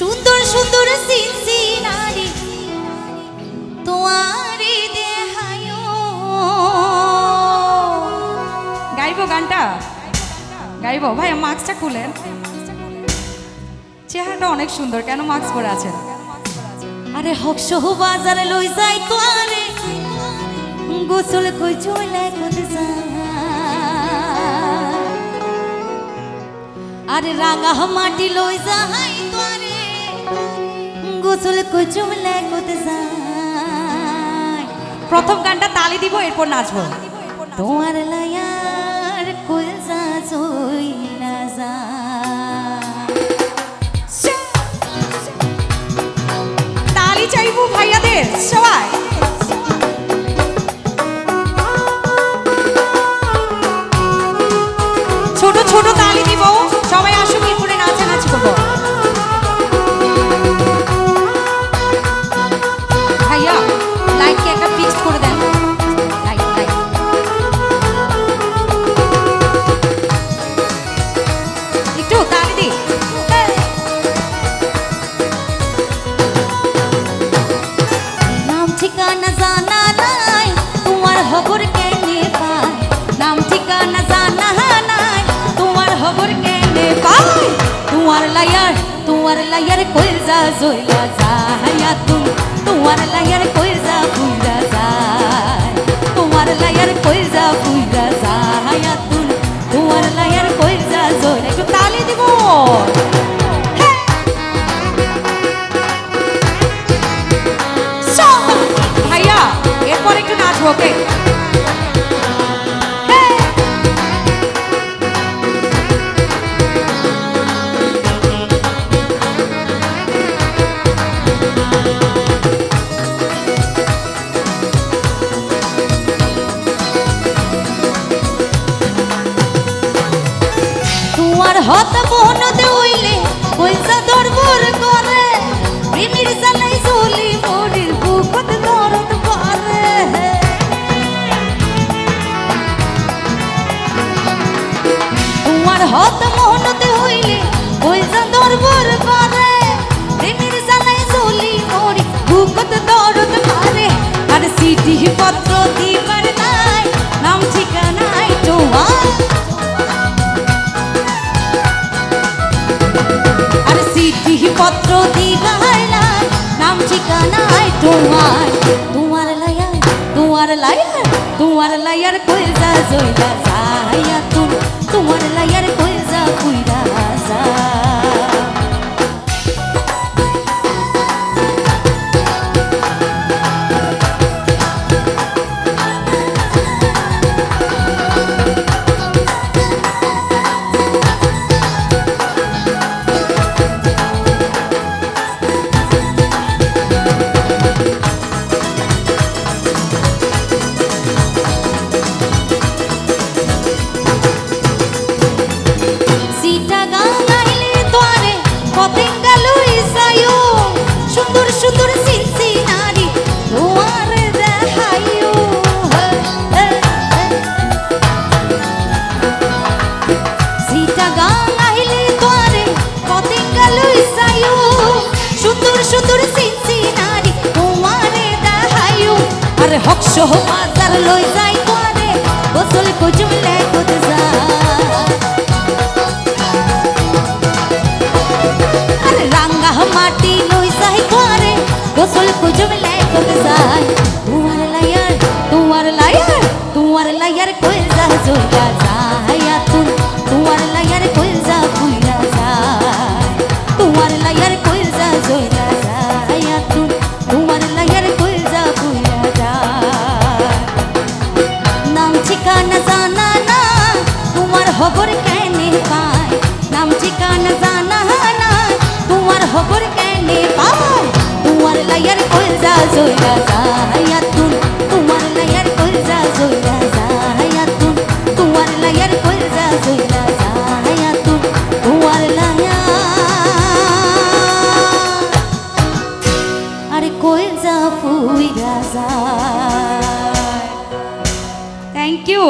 সুন্দর সুন্দর সিনসি নারী তোমারে দেহায় গাইবো গানটা? গাইবো? ভাই, মাস্কটা খুলেন। চেহারাটা অনেক সুন্দর। কেন মাস্ক পরে আছেন? আরে হক সহ বাজারে লই যাই তোয়ারে গোসল কই চলে কোতে আরে রাঙা মাটি লই যাই তোয়ারে গোসল কুচুম যায় প্রথম গানটা তালি দিব এরপর নাচবো। তোমার লায়ার কুলসা জই লায়ার কই যা জইলা যায়া তুম তোমার লায়ার কই যা বুইরা যায় তোমার লায়ার কই যা বুইরা যায়া তুম তোমার লায়ার কই যা জইলা একটু তালি দিব এরপর একটু নাচবো ওকে হত বহন দেউইলে পয়সা দরবর করে। প্রেমির জালাই চলি মরির বুকত দরদ করে। তোমার হত মোহন দেউইলে পয়সা দরবর করে। পত্র দিগাইলাই নাম ঠিকানায় তোমার তোমার লায়ার তোমার লায়ার তোমার লায়ার কইজা জইলা হক সহ বাজার লই যাই তোরে গোসল কুচুমলে কুদ আরে রাঙ্গা মাটি লই যাই করে গোসল কুজুম লাই কোতে যাই তোমার লায়ার তোমার লায়ার তোমার লায়ার কই যা জোলা যাইয়া তুম তোমার লায়ার কেন পায় জানা না তোমার খবর কেন পায়? তোমার লাইয়ার কলজা জোয়া তোমার লাইয়ার কলজা জোয়া যায়াতুন তোমার লাইয়ার থ্যাংক ইউ